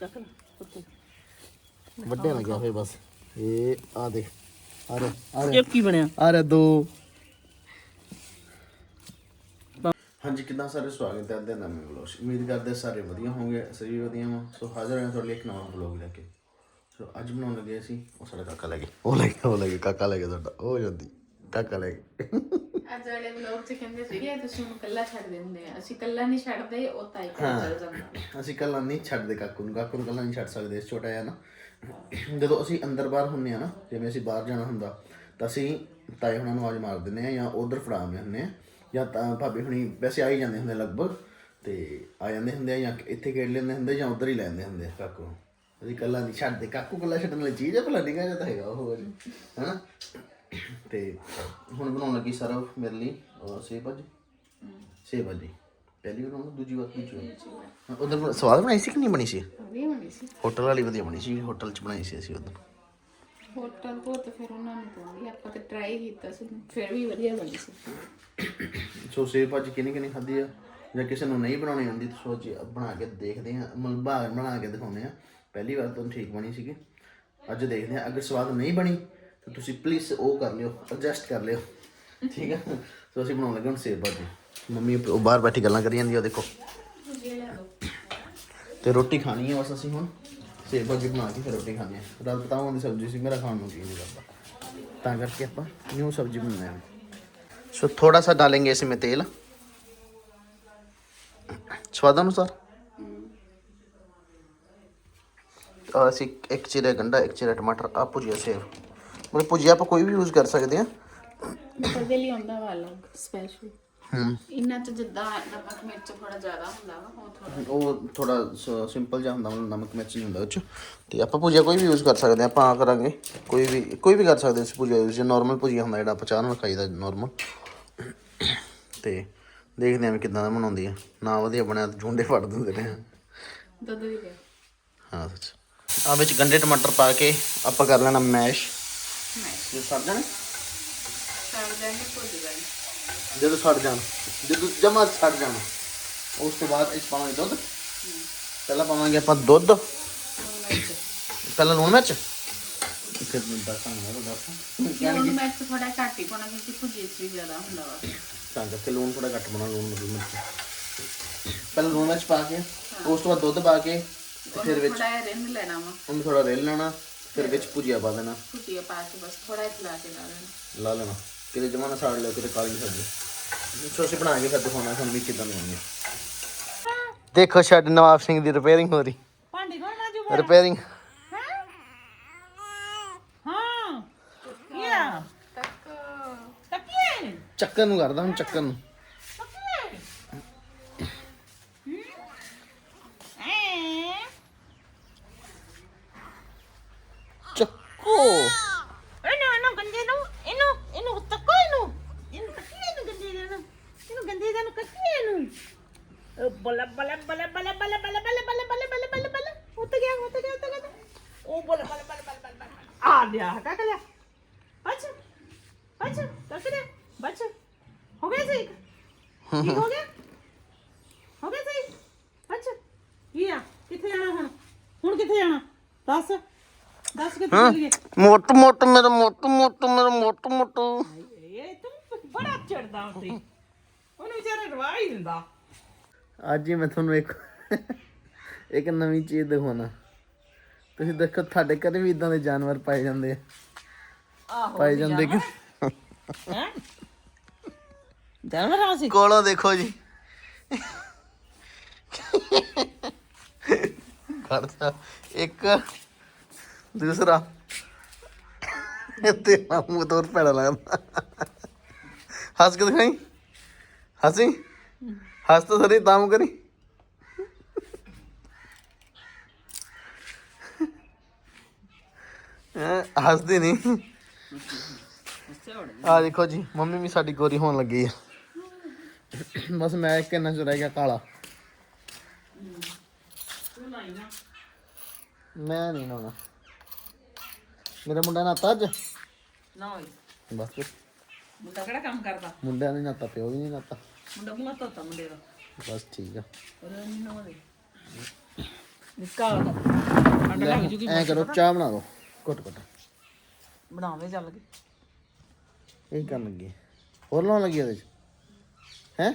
ਚੱਕ ਲੈ ਉੱਤੇ। ਵੱਡੇ ਨਾ ਗਿਆ ਫੇ ਬਸ। ਇਹ ਆ ਦੇਖ ਆ ਰੇ ਆ ਰੇ ਇਹ ਕੀ ਬਣਿਆ? ਆ ਰੇ ਦੋ। ਹਾਂਜੀ ਕਿਦਾਂ ਸਾਰੇ ਸਵਾਗਤ ਹੈ ਅੱਜ ਦੇ ਨਵੇਂ ਵਲੌਗ। ਉਮੀਦ ਕਰਦੇ ਸਾਰੇ ਵਧੀਆ ਹੋਵੋਗੇ ਅਸੀਂ ਵੀ ਵਧੀਆ ਹਾਂ ਸੋ ਹਾਜ਼ਰ ਹਾਂ ਤੁਹਾਡੇ ਲਈ ਇੱਕ ਨਵਾਂ ਵਲੌਗ ਲੈ ਕੇ। ਸੋ ਅੱਜ ਬਣਾਉਣ ਲੱਗੇ ਅਸੀਂ ਉਹ ਸਾਡਾ ਕਾਕਾ ਲੈ ਕੇ। ਉਹ ਲੈ ਕੇ ਉਹ ਲੈ ਕੇ ਕਾਕਾ ਲੈ ਕੇ ਸਾਡਾ ਉਹ ਜਾਂਦੀ ਕਾਕਾ ਲੈ ਕੇ। ਅੱਜ ਵਾਲੇ ਵਲੌਗ 'ਚ ਕਹਿੰਦੇ ਸੀਗੇ ਤੁਸੀਂ ਉਹਨੂੰ ਕੱਲਾ ਛੱਡ ਦਿੰਦੇ ਆ। ਅਸੀਂ ਕੱਲਾ ਨਹੀਂ ਛੱਡਦੇ ਉਹ ਤਾਈ ਕੋਲ ਚੱਲ ਜਾਂਦਾ। ਅਸੀਂ ਕੱਲਾ ਨਹੀਂ ਛੱਡਦੇ ਕਾਕੂ ਨੂੰ। ਕਾਕੂ ਨੂੰ ਕੱਲਾ ਨਹੀਂ ਛੱਡ ਸਕਦੇ ਛੋਟਾ ਜਿਹਾ ਨਾ। ਜਦੋਂ ਅਸੀਂ ਅੰਦਰ ਬਾਹਰ ਹੁੰਨੇ ਆ ਨਾ ਜਿਵੇਂ ਅਸੀਂ ਬਾਹਰ ਜਾਣਾ ਹੁੰਦਾ ਤਾਂ ਅਸੀਂ ਤਾਏ ਹੁਣਾਂ ਨੂੰ ਆਵਾਜ਼ ਮਾਰ ਦਿੰਦੇ ਆ ਜਾਂ ਉਧਰ ਫੜਾ ਆਉਂਦੇ ਹੁੰਦੇ ਆ ਜਾਂ ਤਾਂ ਭਾਬੀ ਹੁਣੀ ਵੈਸੇ ਆ ਹੀ ਜਾਂਦੇ ਹੁੰਦੇ ਲਗਭਗ ਤੇ ਆ ਜਾਂਦੇ ਹੁੰਦੇ ਆ ਜਾਂ ਇੱਥੇ ਖੇਡ ਲੈਂਦੇ ਹੁੰਦੇ ਜਾਂ ਉਧਰ ਹੀ ਲੈਂਦੇ ਹੁੰਦੇ ਆ ਕਾਕੂ ਨੂੰ। ਅਸੀਂ ਕੱਲਾ ਨਹੀਂ ਛੱਡਦੇ। ਕਾਕੂ ਕੱਲਾ ਛੱਡਣ ਵਾਲੀ ਚੀਜ਼ ਹੈ ਭਲਾ ਨਿਕਾ ਜਾਂਦਾ ਹੈਗਾ ਉਹ ਹਨਾ ਤੇ ਹੁਣ ਬਣਾਉਣ ਲੱਗੀ ਸਾਰਾ ਮੇਰੇ ਲਈ ਅਹ ਸੇਬ ਭਾਜੀ। ਸੇਬ ਭਾਜੀ। ਪਹਿਲੀ ਵਾਰ ਬਣਾਉਣਾ ਦੂਜੀ ਵਾਰ ਦੂਜੀ ਵਾਰ। ਉਧਰ ਸਵਾਦ ਬਣਾਈ ਸੀ ਕਿ ਨਹੀਂ ਬਣੀ ਸੀ? ਵਧੀਆ ਬਣੀ ਸੀ। ਹੋਟਲ ਵਾਲੀ ਵਧੀਆ ਬਣੀ ਸੀ ਹੋਟਲ 'ਚ ਬਣਾਈ ਸੀ ਅਸੀਂ ਉਦੋਂ ਹੋਟਲ ਤਾਂ ਫਿਰ ਉਹਨਾਂ ਨੇ ਪਾਉਂਦੀ ਆਪਾਂ ਤੇ ਟਰਾਈ ਕੀਤਾ ਸੀ ਫਿਰ ਵੀ ਵਧੀਆ ਬਣੀ ਸੀ। ਸੋ ਸੇਬ ਭਾਜੀ ਕਿੰਨੀ ਕਿੰਨੀ ਖਾਧੀ ਆ? ਜਾਂ ਕਿਸੇ ਨੂੰ ਨਹੀਂ ਬਣਾਉਣੀ ਆਉਂਦੀ ਤਾਂ ਸੋਚ ਬਣਾ ਕੇ ਦੇਖਦੇ ਆ ਬਾਹਰ ਬਣਾ ਕੇ ਦਿਖਾਉਂਦੇ ਆ ਪਹਿਲੀ ਵਾਰ ਤਾਂ ਠੀਕ ਬਣੀ ਸੀਗੀ। ਅੱਜ ਦੇਖਦੇ ਆ ਅਗਰ ਸਵਾਦ ਨਹੀਂ ਬਣੀ ਤਾਂ ਤੁਸੀਂ ਪਲੀਜ਼ ਉਹ ਕਰ ਲਿਓ ਐਡਜਸਟ ਕਰ ਲਿਓ ਠੀਕ ਆ ਸੋ ਅਸੀਂ ਬਣਾਉਣ ਲੱਗੇ ਹੁਣ ਸੇਬ ਭਾਜੀ ਮੰਮੀ ਉਹ ਬਾਹਰ ਬੈਠੀ ਗੱਲਾਂ ਕਰੀ ਜਾਂਦੀ ਆ ਦੇਖੋ ਵਧੀਆ ਲਿਆ ਦੋ ਤੇ ਰੋਟੀ ਖਾਣੀ ਹੈ ਬਸ ਅਸੀਂ ਹੁਣ ਸੇਬ ਭਾਜੀ ਬਣਾ ਕੇ ਫਿਰ ਰੋਟੀ ਖਾਣੀ ਹੈ ਰਾਤ ਪਤਾਉਂ ਦੀ ਸਬਜ਼ੀ ਸੀ ਮੇਰਾ ਖਾਣ ਨੂੰ ਕੀ ਨਹੀਂ ਕਰਦਾ ਤਾਂ ਕਰਕੇ ਆਪਾਂ ਨਿਊ ਸਬਜ਼ੀ ਬਣਾਉਂਦੇ ਹਾਂ ਸੋ थोड़ा सा डालेंगे इसमें तेल स्वाद अनुसार और ਅਸੀਂ ਇੱਕ ਚਿਰਾ ਗੰਡਾ ਇੱਕ ਚਿਰਾ ਟਮਾਟਰ ਆ ਭੁਜੀਆ ਮਤਲਬ ਭੁਜੀਆ ਆਪਾਂ ਕੋਈ ਵੀ ਯੂਜ਼ ਕਰ ਸਕਦੇ ਆ ਬਟਰ ਦੇ ਲਈ ਆਉਂਦਾ ਵਾ ਅਲੱਗ ਸਪੈਸ਼ਲ ਹੂੰ। ਇਹਨਾਂ 'ਚ ਜਿੱਦਾਂ ਨਮਕ ਮਿਰਚ ਥੋੜਾ ਜ਼ਿਆਦਾ ਹੁੰਦਾ ਵਾ ਉਹ ਥੋੜਾ ਉਹ ਥੋੜਾ ਸਿੰਪਲ ਜਿਹਾ ਹੁੰਦਾ ਮਤਲਬ ਨਮਕ ਮਿਰਚ ਨਹੀਂ ਹੁੰਦਾ ਉਹ 'ਚ। ਤੇ ਆਪਾਂ ਭੁਜੀਆ ਕੋਈ ਵੀ ਯੂਜ਼ ਕਰ ਸਕਦੇ ਹਾਂ ਆਪਾਂ ਕਰਾਂਗੇ। ਕੋਈ ਵੀ ਕੋਈ ਵੀ ਕਰ ਸਕਦੇ ਹਾਂ ਭੁਜੀਆ ਯੂਜ਼ ਨਾਰਮਲ ਭੁਜੀਆ ਹੁੰਦਾ ਜਿਹੜਾ ਆਪਾਂ ਚਾਹ ਨਾਲ ਖਾਈਦਾ ਨਾਰਮਲ ਤੇ ਦੇਖਦੇ ਹਾਂ ਵੀ ਕਿਦਾਂ ਦਾ ਬਣਾਉਂਦੀ ਆ। ਨਾ ਵਧੀਆ ਬਣਿਆ ਤਾਂ ਝੁੰਡੇ ਫੜ ਦਿੰਦੇ ਨੇ। ਦੁੱਧ ਵੀ ਦੇ ਹਾਂ ਸੱਚ। ਆ ਵਿੱਚ ਗੰਡੇ ਟਮਾਟਰ ਪਾ ਕੇ ਆਪਾਂ ਕਰ ਲੈਣਾ ਮੈਸ਼ ਮੈਂ ਜੇ ਸੜ ਜਾਣ? ਕਰ ਦਾਂਗੇ ਭੁੱਜ ਜਾਣੀ ਜਦੋਂ ਸੜ ਜਾਣ ਜਦੋਂ ਜਮਾ ਸੜ ਜਾਣ ਉਸ ਤੋਂ ਬਾਅਦ ਇਸ ਪਾਵਾਂਗੇ ਦੁੱਧ। ਪਹਿਲਾਂ ਪਾਵਾਂਗੇ ਆਪਾਂ ਦੁੱਧ। ਪਹਿਲਾਂ ਲੂਣ ਮਿਰਚ। ਫਿਰ ਦੱਸਾਂਗੇ ਉਹ ਦੱਸ। ਲੂਣ ਮਿਰਚ ਥੋੜਾ ਘੱਟ ਹੀ ਪਾਉਣਾ ਕਿਉਂਕਿ ਭੁੱਜੀ 'ਚ ਵੀ ਜ਼ਿਆਦਾ ਹੁੰਦਾ ਵਾ। ਤਾਂ ਕਰਕੇ ਲੂਣ ਥੋੜਾ ਘੱਟ ਪਾਉਣਾ ਲੂਣ ਮਿਰਚ। ਪਹਿਲਾਂ ਲੂਣ ਮਿਰਚ ਪਾ ਕੇ ਉਸ ਤੋਂ ਬਾਅਦ ਦੁੱਧ ਪਾ ਕੇ ਤੇ ਫਿਰ ਵਿੱਚ ਥੋੜਾ ਰਿੰਨ ਲੈਣਾ ਵਾ। ਉਹਨੂੰ ਥੋੜਾ ਰੇਲ ਲੈਣਾ। ਫਿਰ ਵਿੱਚ ਭੁਜੀਆ ਪਾ ਦੇਣਾ। ਭੁੱਜੀਆ ਪਾ ਕੇ ਬਸ ਥੋੜਾ ਜਿਹਾ ਖਿਲਾ ਕੇ ਲਾ ਦੇਣਾ। ਲਾ ਲੈਣਾ। ਕਿਤੇ ਜਮਾ ਨਾ ਸਾੜ ਲਿਓ ਕਿਤੇ ਕਾਲੀ ਸਬਜ਼ੀ ਸੋ ਅਸੀਂ ਬਣਾ ਕੇ ਫਿਰ ਦਿਖਾਉਣਾ ਤੁਹਾਨੂੰ ਵੀ ਕਿਦਾਂ ਬਣਾਉਣੀ ਦੇਖੋ ਸਾਡੇ ਨਵਾਬ ਸਿੰਘ ਦੀ ਰਿਪੇਅਰਿੰਗ ਹੋ ਰਹੀ। ਭਾਂਡੇ ਕੌਣ ਮਾਜੂ ਰਿਪੇਅਰਿੰਗ ਹਾਂ? ਕੀ ਆ? ਤੱਕ। ਤੱਕੀਏ ਚੱਕਰ ਨੂੰ ਕਰਦਾ ਹੁਣ ਚੱਕਰ ਨੂੰ। ਚੱਕੋ ਇਹਨੂੰ ਇਹਨੂੰ ਗੰਦੇ ਨੂੰ ਇਹਨੂੰ ਇਹਨੂੰ ਤੱਕੋ ਇਹਨੂੰ ਇਹਨੂੰ ਤੱਕੀਏ ਇਹਨੂੰ ਗੰਦੇ ਦੇ ਨੂੰ ਇਹਨੂੰ ਗੰਦੇ ਦੇ ਨੂੰ ਕੱਕੀਏ ਇਹਨੂੰ ਉਹ ਬਲਾ ਬਲਾ ਬਲਾ ਬਲਾ ਬਲਾ ਬਲਾ ਬਲਾ ਬਲਾ ਬਲਾ ਬਲਾ ਬਲਾ ਬਲਾ ਉੱਤ ਗਿਆ ਉੱਤ ਗਿਆ ਉੱਤ ਗਿਆ ਉਹ ਬਲਾ ਬਲਾ ਬਲਾ ਬਲਾ ਬਲਾ ਆ ਲਿਆ ਕਾ ਲਿਆ ਅੱਛਾ ਅੱਛਾ ਤੱਕ ਦੇ ਬੱਚ ਹੋ ਗਿਆ ਸਹੀ ਠੀਕ ਹੋ ਗਿਆ ਹੋ ਗਿਆ ਸਹੀ ਅੱਛਾ ਕੀ ਆ ਕਿੱਥੇ ਜਾਣਾ ਹੁਣ ਹੁਣ ਕਿੱਥੇ ਜਾਣਾ ਦੱਸ ਦੱਸ ਕਿੱਥੇ ਚੱਲੀਏ। ਮੋਟ ਮੋਟ ਮੇਰਾ ਮੋਟ ਮੋਟ ਮੇਰਾ ਮੋਟ ਮੋਟ। ਇਹ ਤੂੰ ਬੜਾ ਚੜਦਾ ਹੁੰਦੀ ਉਹਨੂੰ ਵਿਚਾਰਾ ਰਵਾ ਹੀ ਦਿੰਦਾ। ਅੱਜ ਹੀ ਮੈਂ ਤੁਹਾਨੂੰ ਇੱਕ ਇੱਕ ਨਵੀਂ ਚੀਜ਼ ਦਿਖਾਉਣਾ। ਤੁਸੀਂ ਦੇਖੋ ਤੁਹਾਡੇ ਘਰੇ ਵੀ ਇਦਾਂ ਦੇ ਜਾਨਵਰ ਪਾਏ ਜਾਂਦੇ ਆ। ਆਹੋ ਪਾਏ ਜਾਂਦੇ ਕਿ ਹੈ? ਜਾਨਵਰ ਆ ਸੀ? ਕੋਲੋਂ ਦੇਖੋ ਜੀ। ਖੜਦਾ। ਇੱਕ ਦੂਸਰਾ। ਤੇ ਮੂੰਹ ਤੋਰ ਪੈੜਾ ਲੱਗਦਾ। ਹੱਸ ਕੇ ਦਿਖਾਈ? ਹੱਸੀ? ਹੱਸ ਤਾਂ ਸਰੀ ਤਾਮ ਕਰੀ ਹੱਸਦੀ ਨਹੀਂ। ਆ ਦੇਖੋ ਜੀ, ਮੰਮੀ ਵੀ ਸਾਡੀ ਗੋਰੀ ਹੋਣ ਲੱਗੀ ਆ। ਬਸ ਮੈਂ ਇੱਕ ਇੰਨਾ ਚ ਗਿਆ ਕਾਲਾ। ਮੈਂ ਨਹੀਂ ਨਾਉਣਾ ਮੇਰਾ ਮੁੰਡਾ ਨਾਤਾ ਅੱਜ? ਨਾ ਹੋਈ ਬਸ। ਫਿਰ। ਮੁੰਡਾ ਕਿਹੜਾ ਕੰਮ ਕਰਦਾ? ਮੁੰਡਿਆਂ ਨੇ ਨਾਤਾ ਪਿਓ ਵੀ ਨਹੀਂ ਨਾਤਾ। ਮੁੰਡਾ ਮੂੰਹ ਧੋਤਾ ਮੁੰਡੇ ਦਾ। ਬਸ ਠੀਕ ਆ। ਉਹ ਨਹੀਂ ਨਾ ਹੋਵੇ ਨਿੱਕਾ ਅੰਡਾ ਲੱਗ ਜੂਗੀ ਐ ਕਰੋ ਚਾਹ ਬਣਾ ਲਓ। ਕੁੱਟ ਕੁੱਟ ਬਣਾਵੇ ਚੱਲ ਕੇ। ਇਹ ਕਰਨ ਲੱਗੀ ਹੋਰ ਲਾਉਣ ਲੱਗੀ ਉਹਦੇ ਚ? ਹੈ?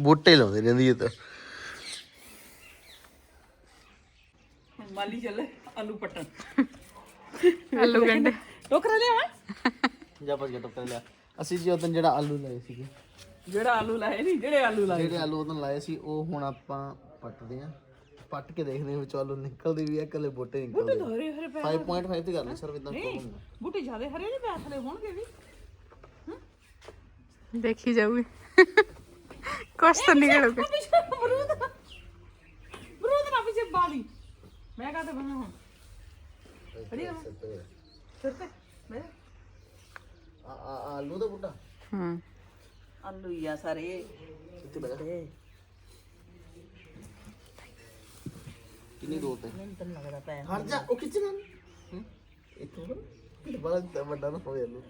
ਬੂਟੇ ਲਾਉਂਦੇ ਰਹਿੰਦੀ ਇਹ ਤਾਂ। ਮਾਲੀ ਚੱਲੇ। ਆਲੂ ਪੱਟਣ ਆਲੂ ਗੰਡੇ ਟੋਕਰਾ ਲਿਆਵਾਂ ਜਾ ਪਾ ਕੇ ਟੱਪਰ ਲਿਆ ਅਸੀਂ ਜੀ ਉਦੋਂ ਜਿਹੜਾ ਆਲੂ ਲਾਏ ਸੀਗੇ ਜਿਹੜਾ ਆਲੂ ਲਾਏ ਨਹੀਂ ਜਿਹੜੇ ਆਲੂ ਲਾਏ ਜਿਹੜੇ ਆਲੂ ਉਦੋਂ ਲਾਏ ਸੀ ਉਹ ਹੁਣ ਆਪਾਂ ਪੱਟਦੇ ਆ ਪੱਟ ਕੇ ਦੇਖਦੇ ਹਾਂ ਵਿੱਚ ਆਲੂ ਨਿਕਲਦੇ ਵੀ ਆ ਕੱਲੇ ਬੂਟੇ ਨਿਕਲਦੇ ਆ। ਹਰੇ ਹਰੇ ਪੈ 5.5 ਤੇ ਕਰ ਸਰ ਇਦਾਂ ਨਹੀਂ ਬੂਟੇ ਜ਼ਿਆਦੇ ਹਰੇ ਨਹੀਂ ਪੈ ਥਲੇ ਹੋਣਗੇ ਵੀ ਦੇਖੀ ਜਾਊਗੀ ਕੁਛ ਤਾਂ ਨਿਕਲੂਗਾ ਬਰੂਦ ਬਰੂਦ ਨਾ ਪਿੱਛੇ ਬਾਲੀ ਮੈਂ ਕਹਤੇ ਬਣਾ ਹੁਣ ਫੜੀ ਆ ਸਿਰ ਤੇ ਮੈਂ ਆ ਆ- ਆਲੂ ਦਾ ਬੂਟਾ ਹੂੰ ਆਲੂ ਹੀ ਆ ਸਾਰੇ ਇੱਥੇ ਬੈਠ ਕਿੰਨੀ ਦੋ ਤੇ ਮੈਨੂੰ ਤਾਂ ਲੱਗਦਾ ਪੈ ਹਟ ਜਾ ਉਹ ਕਿੱਥੇ ਨਾ ਇੱਥੋਂ ਨਾ ਬੜਾ ਤਾਂ ਵੱਡਾ ਨਾ ਹੋਵੇ ਆਲੂ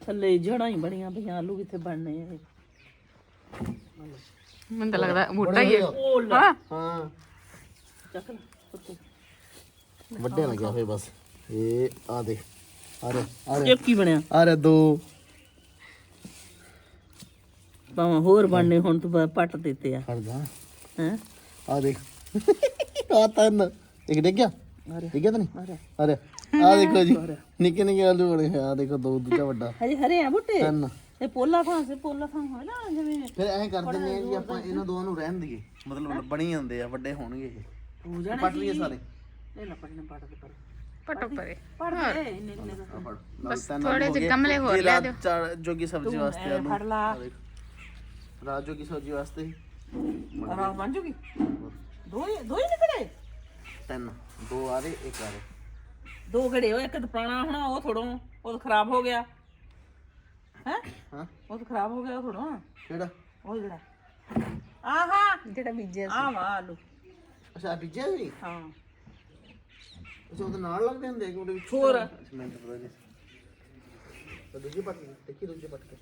ਥੱਲੇ ਜੜਾਂ ਹੀ ਬੜੀਆਂ ਪਈਆਂ ਆਲੂ ਕਿੱਥੇ ਬਣਨੇ ਆ ਮੈਨੂੰ ਤਾਂ ਲੱਗਦਾ ਬੂਟਾ ਹੀ ਹੈ ਉਹ ਲੈ ਹਾਂ ਹਾਂ ਚੱਕ ਲੈ ਉੱਤੇ ਵੱਡੇ ਨਾ ਗਿਆ ਫੇ ਬਸ। ਇਹ ਆ ਦੇ ਆ ਰੇ ਆ ਰੇ ਇੱਕ ਹੀ ਬਣਿਆ। ਆ ਰੇ ਦੋ। ਭਾਵੇਂ ਹੋਰ ਬਣਨੇ ਹੁਣ ਤੂੰ ਪ- ਪੱਟ ਦਿੱਤੇ ਆ। ਜਾ। ਹੈ? ਆ ਦੇਖ। ਆ ਤਨ। ਇੱਕ ਡਿੱਗ ਗਿਆ? ਅਰੇ ਡਿੱਗ ਗਿਆ ਤਾਂ ਨਹੀਂ? ਅਰੇ ਅਰੇ ਆ ਦੇਖੋ ਜੀ। ਨਿੱਕੇ ਨਿੱਕੇ ਆਲੂ ਬਣੇ ਹੋਏ ਆ ਦੇਖੋ ਦੋ ਦੂਜਾ ਵੱਡਾ। ਹਜੇ ਹਰੇ ਆ ਬੁੱਟੇ? ਤਿੰਨ। ਇਹ ਪੋਲਾ ਫਾਂ ਸੇ ਪੋਲਾ ਫਾਂ ਹੋਵੇ ਨਾ ਜਿਵੇਂ ਫਿਰ ਐਂ ਕਰ ਦਿੰਦੇ ਆ ਜੀ ਆਪਾਂ ਇਹਨਾਂ ਦੋਵਾਂ ਨੂੰ ਰਹਿਣ ਦਈਏ। ਮਤਲਬ ਬਣੀ ਜਾਂਦੇ ਆ ਵੱਡੇ ਹੋਣਗੇ ਇਹ। ਹੋ ਜਾਣੇ ਪੱਟ ਲਈਏ ਸਾਰੇ। ਇਹ ਨਾ ਪੜਨੇ ਪੜ ਦੇ ਪਰ। ਪਟੋ ਪਰੇ। ਪੜ ਦੇ ਇੰਨੇ ਇੰਨੇ ਦਾ। ਆ ਫੜ ਬਸ ਥੋੜੇ ਜਿਹੇ ਗਮਲੇ ਹੋਰ ਲਿਆ ਦਿਓ। ਚਾਰ ਜੋਗੀ ਸਬਜ਼ੀ ਵਾਸਤੇ ਆਲੂ ਫੜ ਲਾ। ਆ ਦੇਖ। ਰਾਤ ਜੋਗੀ ਸਬਜ਼ੀ ਵਾਸਤੇ। ਰਾਤ ਬਣ ਜੂਗੀ? ਦੋ ਹੀ ਦੋ ਹੀ ਨਿਕਲੇ ਤਿੰਨ। ਦੋ ਆ ਰਹੇ ਇੱਕ ਆ ਰਹੇ। ਦੋ ਘੜੇ ਉਹ ਇੱਕ ਤਾਂ ਪੁਰਾਣਾ ਹੋਣਾ ਉਹ ਥੋੜੋਂ ਉਹ ਤਾਂ ਖਰਾਬ ਹੋ ਗਿਆ। ਹੈ? ਹਾਂ। ਉਹ ਤਾਂ ਖਰਾਬ ਹੋ ਗਿਆ ਥੋੜੋਂ ਕਿਹੜਾ? ਉਹ ਜਿਹੜਾ। ਆਹਾ। ਜਿਹੜਾ ਬੀਜਿਆ ਆ ਵਾ ਆਲੂ। ਅੱਛਾ ਬੀਜਿਆ ਸੀ ਹਾਂ। ਅੱਛਾ ਉਹਦੇ ਨਾਲ ਲੱਗਦੇ ਹੁੰਦੇ ਕਿ ਉਹਦੇ ਵਿੱਚ ਹੋਰ? ਮੈਨੂੰ ਤਾਂ ਪਤਾ ਨਹੀਂ। ਤਾਂ ਦੂਜੀ ਪੱਟ ਦੇਖੀ ਦੂਜੀ ਪੱਟ ਕੇ।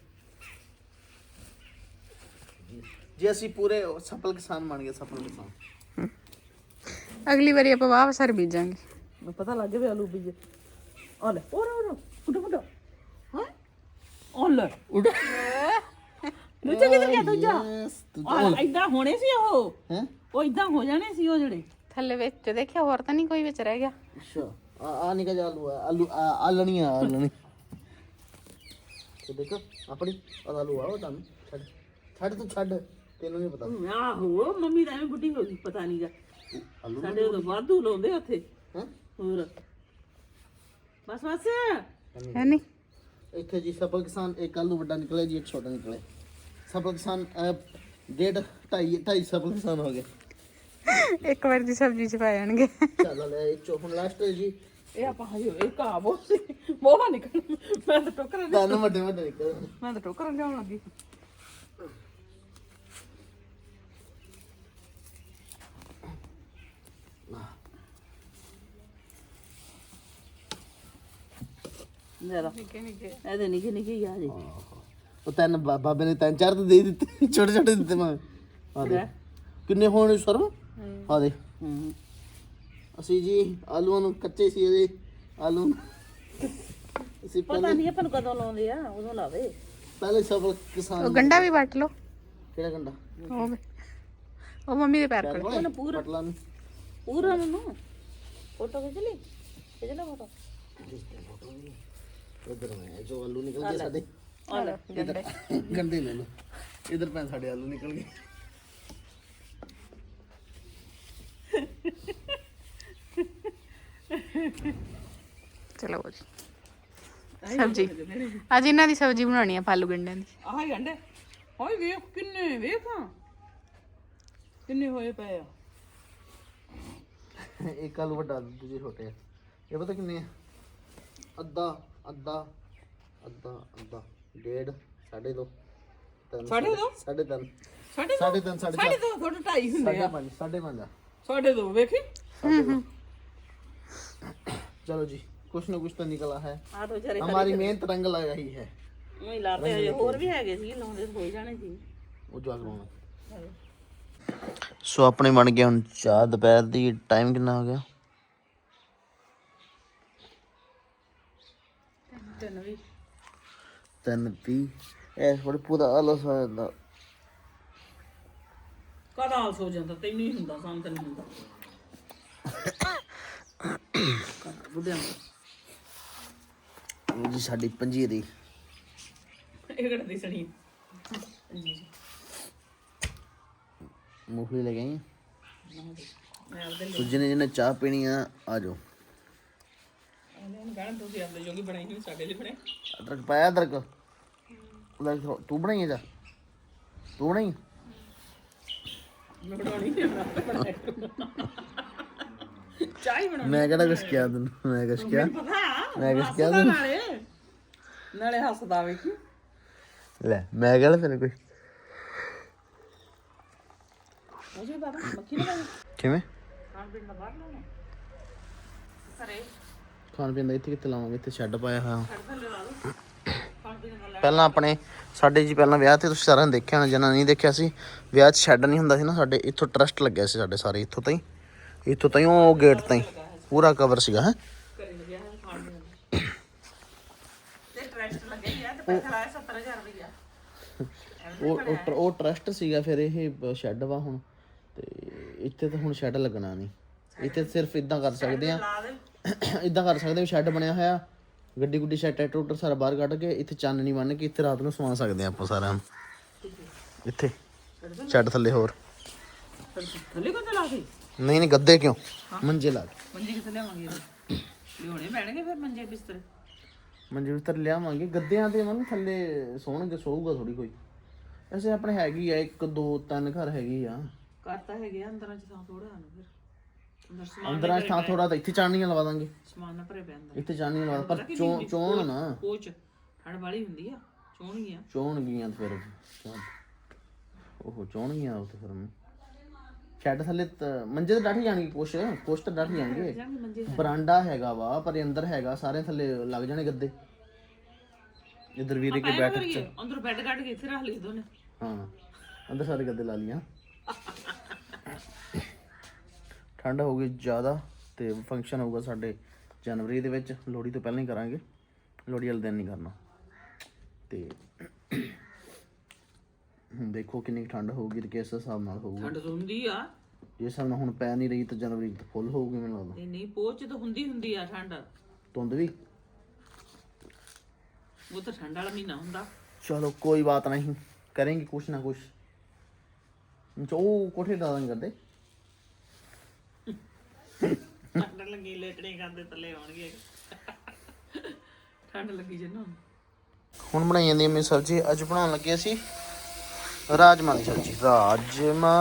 ਜੀ- ਜੀ ਅਸੀਂ ਪੂਰੇ ਸਫਲ ਕਿਸਾਨ ਬਣ ਗਏ ਸਫਲ ਕਿਸਾਨ। ਅਗਲੀ ਵਾਰੀ ਆਪਾਂ ਵਾਹ ਸਰ ਬੀਜਾਂਗੇ। ਮੈਨੂੰ ਪਤਾ ਲੱਗ ਗਿਆ ਵੀ ਆਲੂ ਬੀਜੇ। ਆ ਲੈ ਉਹ ਰੋ ਰੋ ਫੁੱਟ ਫੁੱਟ ਹਾਂ? ਉਹ ਲੈ। ਉੱਡ ਦੂਜਾ ਕਿੱਧਰ ਗਿਆ ਦੂਜਾ? ਆ ਇਦਾਂ ਹੋਣੇ ਸੀ ਉਹ। ਹੈ? ਉਹ ਇਦਾਂ ਹੋ ਜਾਣੇ ਸੀ ਉਹ ਜਿਹੜੇ। ਥੱਲੇ ਵਿੱਚ ਦੇਖਿਆ ਹੋਰ ਤਾਂ ਨਹੀਂ ਕੋਈ ਵਿੱਚ ਰਹਿ ਗਿਆ। ਅੱਛਾ ਆ ਆ ਨਿਕਾ ਜਾ ਆਲੂ ਆ, ਆਲੂ ਆ ਆਲਣੀ ਆ ਆਲਣੀ। ਤੇ ਦੇਖੋ ਆਪਣੀ ਆਹ ਆਲੂ ਆ ਉਹ ਤਾਂ ਛੱਡ ਛੱਡ ਤੂੰ ਛੱਡ ਤੈਨੂੰ ਨਹੀਂ ਪਤਾ। ਆਹੋ ਮੰਮੀ ਦਾ ਐਵੇਂ ਬੁੱਢੀ ਹੋ ਗਈ ਪਤਾ ਨਹੀਂਗਾ ਆਲੂ ਸਾਡੇ ਉਦੋਂ ਵਾਧੂ ਲਾਉਂਦੇ ਉੱਥੇ। ਹੈ? ਹੋਰ। ਬਸ ਬਸ। ਹੈ ਨਹੀਂ ਇੱਥੇ ਜੀ ਸਫਲ ਕਿਸਾਨ ਇੱਕ ਆਲੂ ਵੱਡਾ ਨਿਕਲਿਆ ਜੀ ਇੱਕ ਛੋਟਾ ਨਿਕਲਿਆ। ਸਫਲ ਕਿਸਾਨ ਅਹ, ਡੇਢ ਢਾਈ ਢਾਈ ਸਫਲ ਕਿਸਾਨ ਹੋ ਗਏ। ਇੱਕ ਵਾਰ ਦੀ ਸਬਜ਼ੀ ਚ ਪਾ ਜਾਣਗੇ। ਚੱਲ ਲੈ ਇਹ ਚੋ ਹੁਣ ਲਾਸਟ ਹੈ ਜੀ। ਇਹ ਆਪਾਂ ਹਜੇ ਇਹ ਕਾ ਬੋ ਸੀ। ਬੋਹਾ ਨਿਕਲ ਮੈਂ ਤਾਂ ਟੋਕਰਾਂ ਤਿੰਨ ਵੱਡੇ ਵੱਡੇ ਨਿਕਲੇ ਮੈਂ ਤਾਂ ਟੋਕਰਾਂ ਲਿਆਉਣ ਲੱਗੀ। ਜਰਾ ਨਿੱਕੇ ਨਿੱਕੇ। ਇਹਦੇ ਨਿੱਕੇ ਨਿੱਕੇ ਹੀ ਆ ਜੀ। ਉਹ ਤਿੰਨ ਬਾਬੇ ਨੇ ਤਿੰਨ ਚਾਰ ਤਾਂ ਦੇ ਦਿੱਤੇ। ਛੋਟੇ ਛੋਟੇ ਦਿੱਤੇ ਮੈਂ। ਆ ਕਿੰਨੇ ਹੋਣੇ ਸਰ ਆ ਦੇ ਅਸੀਂ ਜੀ ਆਲੂਆਂ ਨੂੰ ਕੱਚੇ ਸੀ ਅਜੇ ਆਲੂ ਅਸੀਂ ਪਤਾ ਪਹਿਲੇ ਨਹੀਂ ਆਪਾਂ ਨੂੰ ਕਦੋਂ ਲਾਉਂਦੇ ਆ ਉਦੋਂ ਲਾਵੇ। ਪਹਿਲੇ ਸਫਲ ਉਹ ਕਿਸਾਨ ਗੰਡਾ ਵੀ ਵੱਟ ਲਓ। ਕਿਹੜਾ ਗੰਡਾ? ਉਹ ਵੇ। ਉਹ ਮੰਮੀ ਦੇ ਪੈਰ ਕੋਲ। ਉਹਨੇ ਪੂਰਾ ਪਟਲਾ ਨੂੰ ਪੂਰਾ ਨੂੰ ਫੋਟੋ ਖਿੱਚ ਲਈ? ਖਿੱਚ ਲੈ ਫੋਟੋ। ਇਧਰ ਮੈਂ ਜੋ ਆਲੂ ਨਿਕਲ ਗਏ ਸਾਡੇ। ਆ ਲੈ। ਗੰਡੇ ਗੰਡੇ ਲੈ ਲਓ। ਇਧਰ ਪੈ ਸਾਡੇ ਆਲੂ ਨਿਕਲ ਗਏ। ਚਲੋ ਜੀ ਸਬਜ਼ੀ। ਅੱਜ ਇਹਨਾਂ ਦੀ ਸਬਜ਼ੀ ਬਣਾਉਣੀ ਆ ਫਾਲੂ ਗੰਡਿਆਂ ਦੀ। ਆਹ ਹੀ ਗੰਡੇ। ਹੋਏ ਵੇਖ ਕਿੰਨੇ ਵੇਖਾਂ ਕਿੰਨੇ ਹੋਏ ਪਏ ਆ। ਇੱਕ ਆਲੂ ਵੱਡਾ ਦੂਜੇ ਛੋਟੇ ਆ। ਇਹ ਪਤਾ ਕਿੰਨੇ ਆ? ਅੱਧਾ ਅੱਧਾ ਅੱਧਾ ਅੱਧਾ। ਡੇਢ ਸਾਢੇ ਦੋ ਤਿੰਨ ਸਾਢੇ ਦੋ? ਸਾਢੇ ਤਿੰਨ। ਸਾਡੇ ਸਾਢੇ ਤਿੰਨ ਸਾਢੇ ਸਾਡੇ ਚਾਰ ਤੋਂ ਥੋੜਾ ਢਾਈ ਹੁੰਦੇ ਸਾਢੇ ਆ ਪੰਜ ਸਾਢੇ ਪੰਜ ਆ। ਸਾਡੇ ਤੋਂ ਵੇਖੀ चलो जी कुछ ना कुछ तो निकला है ਆ ਤਾਂ ਵਿਚਾਰੇ हमारी मेहनत रंग लगा ही है ਉਹੀ ਲਾਤੇ ਹਜੇ ਹੋਰ ਵੀ ਹੈਗੇ ਸੀ ਲਾਉਂਦੇ ਤਾਂ ਹੋ ਜਾਣੇ ਸੀ ਉਹ ਜਵਾਕ ਰੋਣਾ ਸੋ ਆਪਣੇ ਬਣ ਗਿਆ ਹੁਣ ਚਾਹ ਦੁਪਹਿਰ ਦੀ ਟਾਈਮ ਕਿੰਨਾ ਹੋ ਗਿਆ ਤਿੰਨ ਵੀ ਤਿੰਨ ਪੀ ਐਸ ਬੜੇ ਪੂਰਾ ਆਲਸ ਆ ਜਾਂਦਾ ਕਦਾ ਆਲਸ ਹੋ ਜਾਂਦਾ ਤੈਨੂੰ ਹੀ ਹੁੰਦਾ ਸਾਨੂੰ ਤਾਂ ਨਹੀਂ ਹੁੰਦਾ। ਬੁੱਢਿਆਂ ਨੂੰ। ਉਹ ਜੀ ਸਾਡੀ ਪੰਜੀਰੀ। ਇਹ ਕਿਹੜਾ ਦਿਸਣੀ ਜੀ ਮੂੰਗਫਲੀ ਲੈ ਗਈ ਮੈਂ ਆਪਦੇ ਸੋ ਜਿਹਨੇ ਜਿਹਨੇ ਚਾਹ ਪੀਣੀ ਆ ਆ ਜਾਓ। ਲਈ ਨੂੰ ਕਹਿਣਾ ਤੁਸੀਂ ਆਪਦੇ ਜੋਗੀ ਬਣਾਈ ਨਹੀਂ ਸਾਡੇ ਲਈ ਬਣੇ ਅਦਰਕ ਪਾਇਆ ਅਦਰਕ? ਲੈ ਤੂੰ ਬਣਾਈ ਆ ਜਾ ਤੂੰ ਬਣਾਈ? ਬਣਾਉਣੀ ਚਾਹ ਬਣਾਉਣੀ। ਮੈਂ ਕਿਹੜਾ ਕੁਛ ਕਿਹਾ ਤੈਨੂੰ? ਮੈਂ ਕੁਛ ਕਿਹਾ? ਪਤਾ ਮੈਂ ਕੁਛ ਕਿਹਾ ਤੈਨੂੰ? ਨਾਲੇ। ਨਾਲੇ ਹੱਸਦਾ ਵੇਖੀ ਲੈ ਮੈਂ ਕਿਹੜਾ ਤੈਨੂੰ ਕੁਛ ਉਹ ਜੀ ਬਾਬਾ ਮੱਖੀ ਨਾ ਕਿਵੇਂ? ਖਾਣ ਪੀਣ ਦਾ ਬਾਹਰ ਲਾਉਣਾ ਘਰੇ। ਖਾਣ ਪੀਣ ਦਾ ਇੱਥੇ ਕਿੱਥੇ ਲਾਵਾਂਗੇ? ਇੱਥੇ ਸ਼ੈੱਡ ਪਾਇਆ ਹੋਇਆ। ਪਹਿਲਾਂ ਆਪਣੇ ਸਾਡੇ ਜੀ ਪਹਿਲਾਂ ਵਿਆਹ ਤੇ ਤੁਸੀਂ ਸਾਰਿਆਂ ਨੇ ਦੇਖਿਆ ਹੋਣਾ ਜਿਹਨਾਂ ਨਹੀਂ ਦੇਖਿਆ ਸੀ ਵਿਆਹ 'ਚ ਸ਼ੈੱਡ ਨਹੀਂ ਹੁੰਦਾ ਸੀ ਨਾ ਸਾਡੇ ਇੱਥੋਂ ਟਰਸਟ ਲੱਗਿਆ ਸੀ ਸਾਡੇ ਸਾਰੇ ਇੱਥੋਂ ਤਾਈਂ। ਇੱਥੋਂ ਤਾਈਂ ਉਹ ਗੇਟ ਤਾਈਂ ਪੂਰਾ ਕਵਰ ਸੀਗਾ ਹੈ। ਘਰੇ ਲੱਗਿਆ ਹੈ ਖਾਣ ਪੀਣ ਦਾ ਤੇ ਟਰੈਸਟ ਲੱਗੇ ਹੀ ਆ ਤੇ ਪੈਸਾ ਲਾਇਆ 70000 ਰੁਪਇਆ ਉਹ ਉਹ ਟਰ- ਉਹ ਟਰਸਟ ਸੀਗਾ ਫਿਰ ਇਹ ਸ਼ੈੱਡ ਵਾ ਹੁਣ ਤੇ ਇੱਥੇ ਤਾਂ ਹੁਣ ਸ਼ੈੱਡ ਲੱਗਣਾ ਨਹੀਂ। ਇੱਥੇ ਸਿਰਫ ਇਦਾਂ ਕਰ ਸਕਦੇ ਆ। ਇਦਾਂ ਕਰ ਸਕਦੇ ਵੀ ਸ਼ੈੱਡ ਬਣਿਆ ਹੋਇਆ ਗੱਡੀ ਗੁੱਡੀ ਸ਼ੈੱਡ ਟਰੈਕਟਰ ਟਰੂਕਟਰ ਸਾਰਾ ਬਾਹਰ ਕੱਢ ਕੇ ਇੱਥੇ ਚਾਨਣੀ ਬੰਨ ਕੇ ਇੱਥੇ ਰਾਤ ਨੂੰ ਸੌਂ ਸਕਦੇ ਆ ਆਪਾਂ ਸਾਰਾ। ਇੱਥੇ ਸ਼ੈੱਡ ਥੱਲੇ ਹੋਰ। ਥੱਲੇ ਕੋ ਲਾ ਕੇ? ਨਹੀਂ ਨਹੀਂ ਗੱਦੇ ਕਿਉਂ? ਮੰਜੇ ਲਾ ਕੇ। ਮੰਜੇ ਕਿੱਥੇ ਲਿਆਵਾਂਗੇ? ਲਿਆਉਣੇ ਪੈਣਗੇ ਫਿਰ ਮੰਜੇ ਬਿਸਤਰੇ? ਮੰਜੇ ਉੱਤਰ ਲਿਆਵਾਂਗੇ। ਗੱਦਿਆਂ ਤੇ ਮਨ ਥੱਲੇ ਸੌਣਗੇ ਸੋਊਗਾ ਥੋੜੀ ਕੋਈ। ਐਸੇ ਆਪਣੇ ਹੈਗੀ ਆ ਇੱਕ ਦੋ ਤਿੰਨ ਘਰ ਹੈਗੀ ਆ। ਘਰ ਤਾਂ ਹੈਗੇ ਆ, ਅੰਦਰਾਂ ਚ ਤਾਂ ਥੋੜਾ ਹਨ ਫਿਰ। ਅੰਦਰ 'ਚ ਥਾਂ ਥੋੜਾ ਤਾਂ ਇੱਥੇ ਚਾਣਨੀਆਂ ਲਵਾ ਦਾਂਗੇ। ਸਮਾਨ ਨਾ ਭਰੇ ਪਿਆ ਅੰਦਰ ਇੱਥੇ ਚਾਣਨੀਆਂ ਲਵਾ ਪਰ ਚੋਣ ਚੋਣ ਨਾ। ਕੋਚ ਠੰਡ ਵਾਲੀ ਹੁੰਦੀ ਆ ਚੋਣਗੀਆਂ ਚੋਣਗੀਆਂ ਤੇ ਫਿਰ ਚੋਣ- ਉਹ ਚੋਣਗੀਆਂ ਉਹ ਤੇ ਫਿਰ। ਸ਼ੈੱਡ ਥੱਲੇ ਮੰਜੇ ਤੇ ਡਾਠੀ ਜਾਣਗੇ ਕੁਛ ਕੁਛ ਤਾਂ ਡਾਠੀ ਜਾਣਗੇ। ਬਰਾਂਡਾ ਹੈਗਾ ਵਾ ਪਰ ਅੰਦਰ ਹੈਗਾ ਸਾਰੇ ਥੱਲੇ ਲੱਗ ਜਾਣੇ ਗੱਦੇ। ਇਧਰ ਵੀਰੇ ਕੇ ਬੈਠ ਕਰੀਏ ਅੰਦਰ ਬੈੱਡ ਕੱਢ ਕੇ ਇੱਥੇ ਰੱਖ ਲਈ ਦੋਨੇ। ਹਾਂ ਅੰਦਰ ਸਾਰੇ ਗੱਦੇ ਲਾ ਲੀਆਂ ਠੰਡ ਹੋ ਗਈ ਜ਼ਿਆਦਾ ਤੇ ਫੰਕਸ਼ਨ ਹੋਊਗਾ ਸਾਡੇ ਜਨਵਰੀ ਦੇ ਵਿੱਚ। ਲੋਹੜੀ ਤੋਂ ਪਹਿਲਾਂ ਹੀ ਕਰਾਂਗੇ। ਲੋਹੜੀ ਵਾਲੇ ਦਿਨ ਨਹੀਂ ਕਰਨਾ। ਤੇ ਦੇਖੋ ਕਿੰਨੀ ਠੰਡ ਹੋਊਗੀ ਤੇ ਕਿਸ ਹਿਸਾਬ ਨਾਲ ਹੋਊਗਾ। ਠੰਡ ਸੁਣਦੀ ਆ। ਜੇ ਹਿਸਾਬ ਹੁਣ ਪੈ ਨਹੀਂ ਰਹੀ ਤਾਂ ਜਨਵਰੀ ਤੱਕ ਫੁੱਲ ਹੋਊਗੀ ਮੈਨੂੰ ਲੱਗਦਾ। ਨਹੀਂ ਨਹੀਂ ਪੋਚ ਤਾਂ ਹੁੰਦੀ ਹੁੰਦੀ ਆ ਠੰਡ। ਧੁੰਦ ਵੀ? ਉਹ ਤਾਂ ਠੰਡ ਵਾਲਾ ਮਹੀਨਾ ਹੁੰਦਾ। ਚਲੋ ਕੋਈ ਬਾਤ ਨਹੀਂ। ਕਰਾਂਗੇ ਕੁਛ ਨਾ ਕੁਛ। ਉਹ ਕੋਠੇ ਦਾ ਕਰਦੇ ਲੱਗੀ ਲੇਟਣੇ ਕਰਦੇ ਥੱਲੇ ਆਉਣਗੇ। ਠੰਡ ਲੱਗੀ ਜਨਾ ਹੁਣ। ਬਣਾਈ ਜਾਂਦੀ ਮੇਰੀ ਸਬਜ਼ੀ ਅੱਜ ਬਣਾਉਣ ਲੱਗੇ ਅਸੀਂ ਰਾਜਮਾ ਦੀ ਸਬਜ਼ੀ। ਰਾਜਮਾ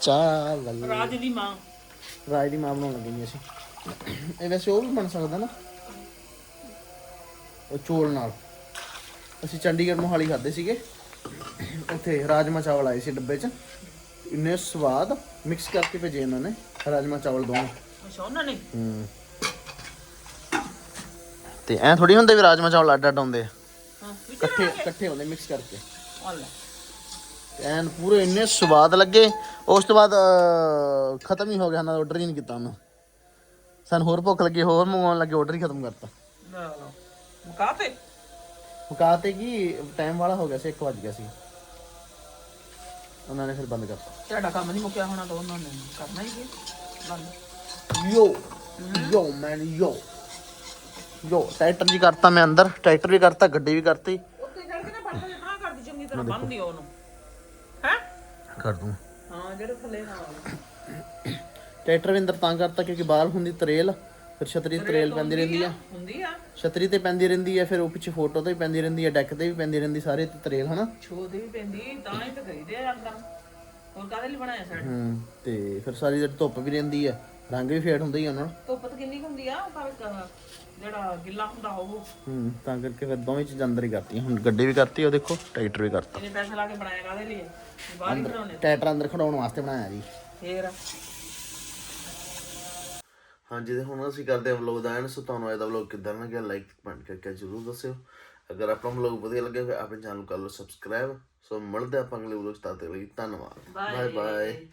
ਚਾਵਲ। ਰਾਜ ਦੀ ਮਾਂ। ਰਾਜ ਦੀ ਮਾਂ ਬਣਾਉਣ ਲੱਗੇ ਜੀ ਅਸੀਂ। ਇਹ ਵੈਸੇ ਉਹ ਵੀ ਬਣ ਸਕਦਾ ਨਾ। ਉਹ ਚੋਲ ਨਾਲ। ਅਸੀਂ ਚੰਡੀਗੜ੍ਹ ਮੋਹਾਲੀ ਖਾਦੇ ਸੀਗੇ। ਉੱਥੇ ਰਾਜਮਾ ਚਾਵਲ ਆਏ ਸੀ ਡੱਬੇ 'ਚ। ਇੰਨੇ ਸਵਾਦ। ਮਿਕਸ ਕਰਕੇ ਭੇਜੇ ਇਹਨਾਂ ਨੇ ਰਾਜਮਾ ਚਾਵਲ ਦੋਵੇਂ। ਅੱਛਾ ਉਹਨਾਂ ਨੇ? ਹੂੰ। ਤੇ ਐ ਥੋੜੀ ਹੁੰਦੇ ਵੀ ਰਾਜਮਾ ਚਾਵਲ ਅੱਡ ਅੱਡ ਹੁੰਦੇ ਆ? ਹਾਂ ਵਿੱਚ ਇਕੱਠੇ ਇਕੱਠੇ ਹੁੰਦੇ ਮਿਕਸ ਕਰਕੇ। ਆ ਲੈ। ਤੇ ਐਨ ਪੂਰੇ ਇੰਨੇ ਸਵਾਦ ਲੱਗੇ। ਉਸ ਤੋਂ ਬਾਅਦ ਅਹ, ਖਤਮ ਹੀ ਹੋ ਗਿਆ ਨਾ ਆਰਡਰ ਹੀ ਨਹੀਂ ਕੀਤਾ ਉਹਨਾਂ। ਸਾਨੂੰ ਹੋਰ ਭੁੱਖ ਲੱਗੀ ਹੋਰ ਮੰਗਵਾਉਣ ਲੱਗੇ ਆਰਡਰ ਹੀ ਖਤਮ ਕਰਤਾ। ਲੈ ਲਓ। ਮੁਕਾ ਤੇ ਮੁਕਾ ਤੇ ਕੀ? ਟਾਈਮ ਵਾਲਾ ਹੋ ਗਿਆ ਸੀ 1 ਵਜ ਗਿਆ ਸੀ। ਉਹਨਾਂ ਨੇ ਫਿਰ ਬੰਦ ਕਰਤਾ। ਤੁਹਾਡਾ ਕੰਮ ਨਹੀਂ ਮੁੱਕਿਆ ਹੋਣਾ ਤਾਂ ਉਹਨਾਂ ਨੇ ਕਰਨਾ ਹੀ ਸੀ ਬੰਦ। ਯੋ ਯੋ ਮੈਨ ਯੋ। ਯੋ ਟਾਈਟਰ ਜੀ ਕਰਤਾ ਮੈਂ ਅੰਦਰ ਟਾਈਟਰ ਵੀ ਕਰਤਾ ਗੱਡੀ ਵੀ ਕਰਤੀ। ਉੱਤੇ ਚੜ ਕੇ ਨਾ ਪੜਦਾ ਜਿਹਾ ਕਰਦੀ ਚੰਗੀ ਤਰ੍ਹਾਂ ਬੰਨ ਦਿਓ ਉਹਨੂੰ। ਹੈ? ਕਰ ਦੂੰ। ਹਾਂ ਜਿਹੜੇ ਥੱਲੇ ਟਰੈਕਟਰ ਵੀ ਅੰਦਰ ਤਾਂ ਕਰਤਾ ਕਿਉਂਕਿ ਬਾਹਰ ਹੁੰਦੀ ਤਰੇਲ ਫਿਰ ਛਤਰੀ ਤਰੇਲ ਪੈਂਦੀ ਰਹਿੰਦੀ ਆ। ਹੁੰਦੀ ਆ। ਛਤਰੀ ਤੇ ਪੈਂਦੀ ਰਹਿੰਦੀ ਆ ਫਿਰ ਉਹ ਪਿੱਛੇ ਫੋਟੋ ਤੇ ਵੀ ਪੈਂਦੀ ਰਹਿੰਦੀ ਆ ਡੈਕ ਤੇ ਵੀ ਪੈਂਦੀ ਰਹਿੰਦੀ ਸਾਰੇ ਤੇ ਤਰੇਲ ਹਨਾ? ਛੋ ਵੀ ਪੈਂਦੀ ਤਾਂ ਹੀ ਤਾਂ ਕਰੀਦੇ ਆ ਅੰਦਰ ਹੋਰ ਕਾਹਦੇ ਲਈ ਬਣਾਇਆ ਸਾਡਾ? ਹੂੰ ਤੇ ਫਿਰ ਸਾਰੀ ਜਿਹੜੀ ਧੁੱਪ ਵੀ ਰਹਿੰਦੀ ਆ। ਰੰਗ ਵੀ ਫੇਡ ਹੁੰਦਾ ਹੀ ਆ ਉਹਨਾਂ ਨਾਲ ਧੁੱਪ ਤਾਂ ਕਿੰਨੀ ਕੁ ਹੁੰਦੀ ਆ ਭਾਵੇਂ ਕ- ਜਿਹੜਾ ਗਿੱਲਾ ਹੁੰਦਾ ਉਹ। ਹੂੰ ਤਾਂ ਕਰਕੇ ਫਿਰ ਦੋਵੇਂ ਚੀਜ਼ਾਂ ਅੰਦਰ ਹੀ ਕਰਤੀਆਂ। ਹੁਣ ਗੱਡੀ ਵੀ ਕਰਤੀ ਉਹ ਦੇਖੋ ਟਰੈਕਟਰ ਵੀ ਕਰਤਾ। ਇਹਨੇ ਪੈਸੇ ਲਾ ਕੇ ਬਣਾਇਆ ਕਾਹਦੇ ਲਈ? ਬਾਹਰ ਹੀ ਬਣਾਉਣੇ ਟਰੈਕਟਰ ਅੰਦਰ ਖੜਾਉਣ ਵਾਸਤੇ ਬਣਾਇਆ ਜੀ। ਫੇਰ? ਹਾਂਜੀ ਤੇ ਹੁਣ ਅਸੀਂ ਕਰਦੇ ਹਾਂ ਵਲੌਗ ਦਾ ਐਂਡ ਸੋ ਤੁਹਾਨੂੰ ਇਹਦਾ ਵਲੌਗ ਕਿੱਦਾਂ ਲੱਗਿਆ? ਲਾਈਕ ਕਮੈਂਟ ਕਰਕੇ ਜਰੂਰ ਦੱਸਿਓ। ਅਗਰ ਆਪਾਂ ਨੂੰ ਲੋਕ ਵਧੀਆ ਲੱਗੇ ਫਿਰ ਆਪਣੇ ਚੈਨਲ ਨੂੰ ਕਰ ਲਓ ਸਬਸਕ੍ਰਾਈਬ ਸੋ ਮਿਲਦੇ ਆਪਾਂ ਅਗਲੇ ਵਲੋਗ ਤੱਕ ਲਈ ਧੰਨਵਾਦ। Bye bye